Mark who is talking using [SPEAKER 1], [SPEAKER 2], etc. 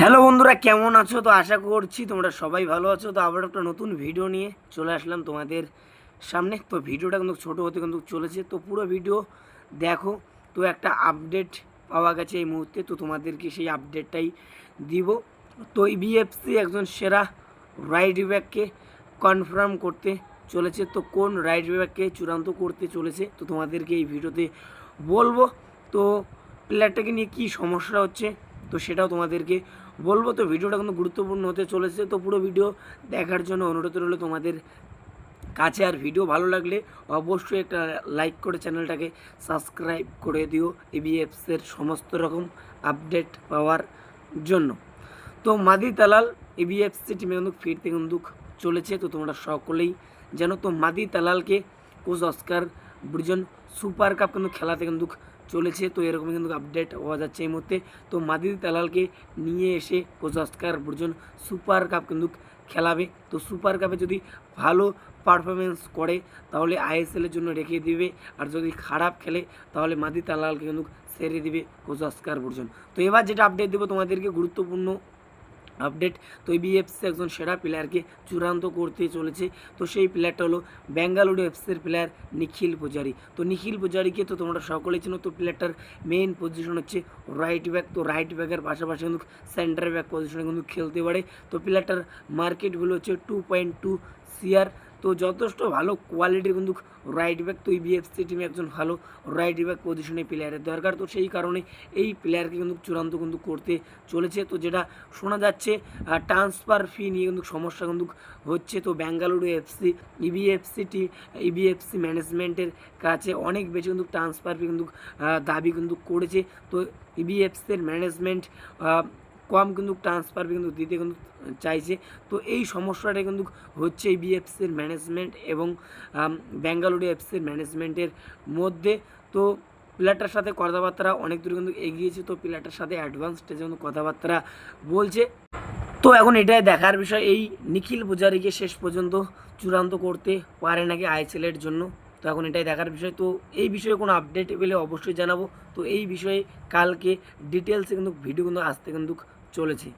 [SPEAKER 1] Hello বন্ধুরা, কেমন আছো? তো আশা করছি তোমরা সবাই ভালো আছো। তো আবার একটা নতুন ভিডিও নিয়ে চলে আসলাম তোমাদের সামনে। তো ভিডিওটা কিন্তু ছোটো হতে কিন্তু চলেছে। তো পুরো ভিডিও দেখো, তো একটা আপডেট পাওয়া গেছে এই মুহূর্তে। তো তোমাদেরকে সেই আপডেটটাই দিব। তো বিএফসি একজন সেরা রাইট ব্যাককে কনফার্ম করতে চলেছে। তো কোন রাইট ব্যাককে চূড়ান্ত করতে চলেছে, তো তোমাদেরকে এই ভিডিওতে বলব। তো প্লেয়ারটাকে নিয়ে কী সমস্যা হচ্ছে তো সেটাও তোমাদেরকে বলব। তো ভিডিওটা কিন্তু গুরুত্বপূর্ণ হতে চলেছে, তো পুরো ভিডিও দেখার জন্য অনুরোধ রইল তোমাদের কাছে। আর ভিডিও ভালো লাগলে অবশ্যই একটা লাইক করে চ্যানেলটাকে সাবস্ক্রাইব করে দিও এবিএফসের সমস্ত রকম আপডেট পাওয়ার জন্য। তো মাদি তালাল এবিএফসি টিমে কিন্তু ফিরতে কিন্তু চলেছে, তো তোমরা সকলেই জানো। তো Madih তালালকে coach Oscar Bruzon super cup কিন্তু খেলাতে কিন্তু চলেছে। তো এরকম কিন্তু আপডেট হওয়া যাচ্ছে এই মুহূর্তে। তো মাদিদ তালালকে নিয়ে এসে coach Oscar Bruzon super cup কিন্তু খেলাবে। তো সুপার কাপে যদি ভালো পারফরমেন্স করে, তাহলে আইএসএলের জন্য রেখে দিবে। আর যদি খারাপ খেলে, তাহলে মাদি তালালকে কিন্তু সেরে দিবে কোচ অস্কার বর্জন। তো এবার যেটা আপডেট দেবো তোমাদেরকে, গুরুত্বপূর্ণ আপডেট। তো এই বিএফসি একজন সেরা প্লেয়ারকে চূড়ান্ত করতে চলেছে। তো সেই প্লেয়ারটা হলো ব্যাঙ্গালুরু এফসির প্লেয়ার নিখিল পূজারি। তো নিখিল পূজারিকে তো তোমরা সকলেই চেনো, তো প্লেয়ারটার মেইন পজিশন হচ্ছে রাইট ব্যাক তো রাইট ব্যাকের পাশাপাশি কিন্তু সেন্টার ব্যাক পজিশনে কিন্তু খেলতে পারে। তো প্লেয়ারটার মার্কেটগুলো হচ্ছে টু পয়েন্ট টু সিআর তো যথেষ্ট ভালো কোয়ালিটির কিন্তু রাইট ব্যাক তো এই বিএফসি টিমে একজন ভালো রাইট ব্যাক পজিশনে প্লেয়ারের দরকার। তো সেই কারণে এই প্লেয়ারকে কিন্তু চূড়ান্ত কিন্তু করতে চলেছে। তো যেটা শোনা যাচ্ছে ট্রান্সফার ফি নিয়ে কিন্তু সমস্যা কিন্তু হচ্ছে। তো বেঙ্গালুরু এফসি ইবিএফসি টি ইবিএফসি ম্যানেজমেন্টের কাছে অনেক বেশি কিন্তু ট্রান্সফার ফি কিন্তু দাবি কিন্তু করেছে। তো ইবিএফসির ম্যানেজমেন্ট কম কিন্তু ট্রান্সফার কিন্তু দিতে কিন্তু চাইছে। তো এই সমস্যাটা কিন্তু হচ্ছে বিএফসির ম্যানেজমেন্ট এবং বেঙ্গালুরু এফসির ম্যানেজমেন্টের মধ্যে। তো প্লেয়ারটার সাথে কথাবার্তা অনেক দূর কিন্তু এগিয়েছে। তো প্লেয়ারটার সাথে অ্যাডভান্স স্টেজে কিন্তু কথাবার্তা বলছে। তো এখন এটাই দেখার বিষয়, এই নিখিল পূজারিকে শেষ পর্যন্ত চূড়ান্ত করতে পারে নাকি আইএসএলের জন্য? তো এখন এটাই দেখার বিষয়। তো এই বিষয়ে কোনো আপডেট পেলে অবশ্যই জানাব। তো এই বিষয়ে কালকে ডিটেলসে কিন্তু ভিডিও কিন্তু আসতে কিন্তু চলেছে।